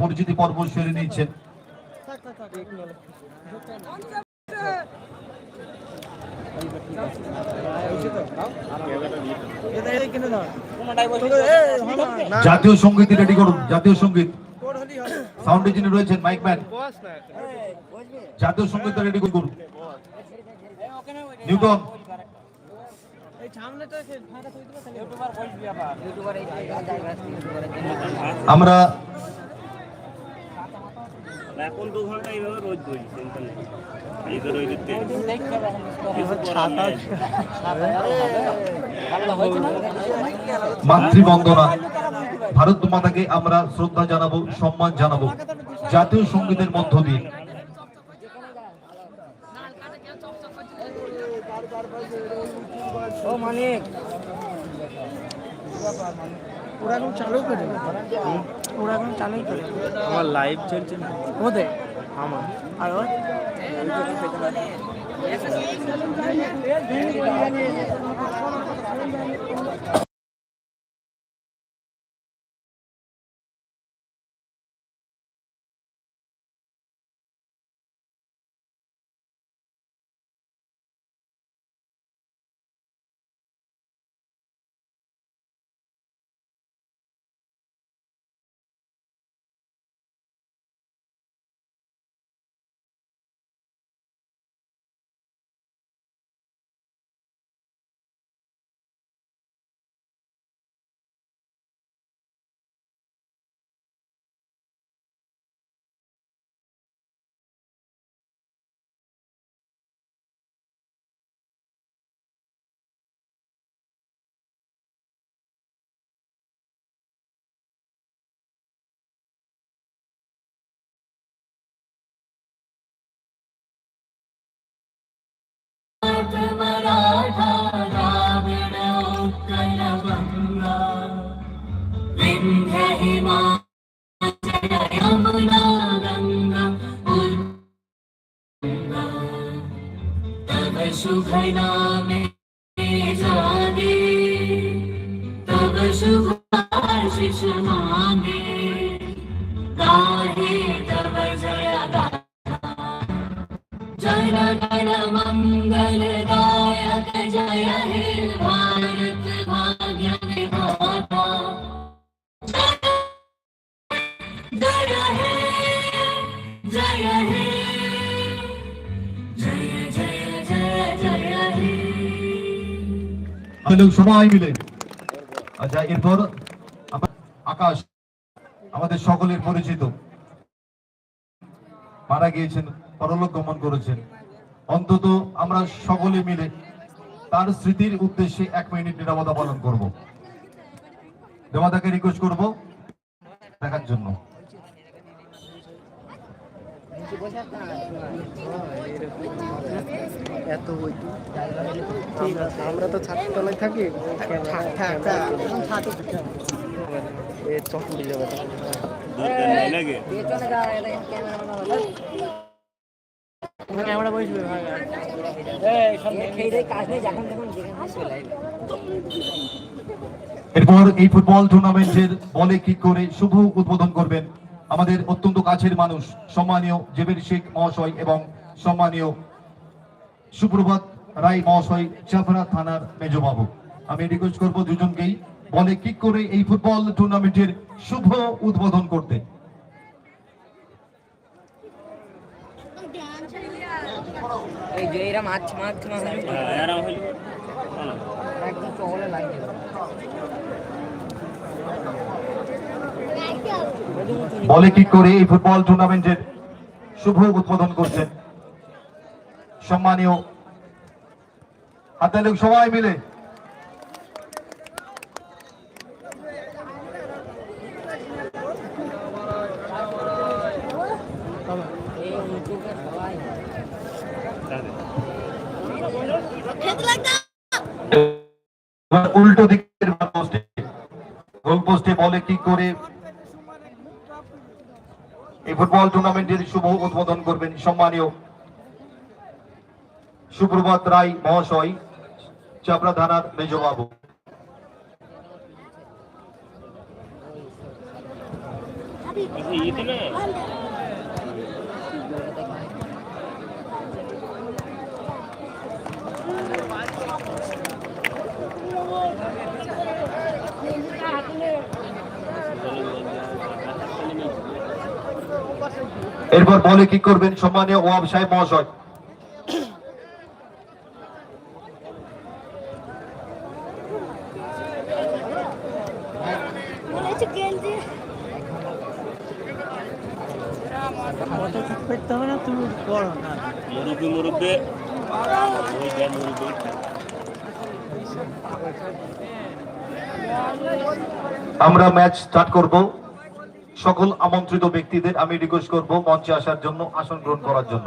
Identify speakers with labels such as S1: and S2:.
S1: পরিচিতি পর্ব সেরে নিচ্ছেন। জাতীয় সংগীত রেডি করুন, জাতীয় সংগীত। সাউন্ড ইঞ্জিনিয়ার রয়েছেন মাইক ম্যান জাতীয় সংগীত রেডি করুন। নিউটন আমরা
S2: এখন দু ঘণ্টা এইভাবে রোজ বই ইন্টারনেট এই তো রোজ দিতে
S1: মাতৃবন্দনা। ভারত মাতাকে আমরা শ্রদ্ধা জানাব সম্মান জানাব। জাতীয় সঙ্গীতের মধ্য দিয়ে।
S3: ও মানিক। ওরা চালু করে ওরা এখন চালু করে।
S2: আমার লাইভ চলছে না
S3: ওদের? আমার। আর ওর?
S4: शुभनामे जागे तव शुभाशिष मांगे गाहे तव जय जन गण मंगल गायक जय हे
S1: भा সবাই মিলে। আচ্ছা এরপর আকাশ, আমাদের সকলের পরিচিত। মারা গিয়েছেন, পরলোক গমন করেছেন। অন্তত আমরা সকলে মিলে তার স্মৃতির উদ্দেশ্যে এক মিনিট নিরাপত্তা পালন করব। দেবতাকে রিকোয়েস্ট করব দেখার জন্য।
S3: এত বইটু ঠিক আছে আমরা তো ছাদের তলায় থাকি এ চক উড়ে ক্যামেরা বসবে
S1: এরপর এই ফুটবল টুর্নামেন্টের বলে কিক করে শুভ উদ্বোধন করবেন। আমাদের অত্যন্ত কাছের মানুষ সম্মানীয় জেবের শেখ মহাশয় এবং সম্মানীয় সুপ্রভাত রায় মহাশয় চাপড়া থানার মেজবাবু। আমি রিকোয়েস্ট করব দুজনকেই বলে কি করে এই ফুটবল টুর্নামেন্টের শুভ উদ্বোধন করতে।
S3: এই যে এরা মাছ মাছ মাছ।
S1: বলে কি করে এই ফুটবল টুর্নামেন্টের শুভ উদ্বোধন করছেন? সম্মানীয় হাতে লোক সবাই মিলে। উল্টো দিকের গোল পোস্টে গোল পোস্টে বলে কি করে এই ফুটবল টুর্নামেন্টের শুভ উদ্বোধন করবেন সম্মানীয় সুপ্রভাত রায় মহাশয়, চাপড়া থানার মেজবাবু।
S2: ঈদ না
S1: এরপর বলে কি করবেন? সম্মানীয় ওয়াব সাহেব মহাশয়। আমরা ম্যাচ স্টার্ট করব। সকল আমন্ত্রিত ব্যক্তিদের আমি রিকোয়েস্ট করব মঞ্চে আসার জন্য আসন গ্রহণ করার জন্য।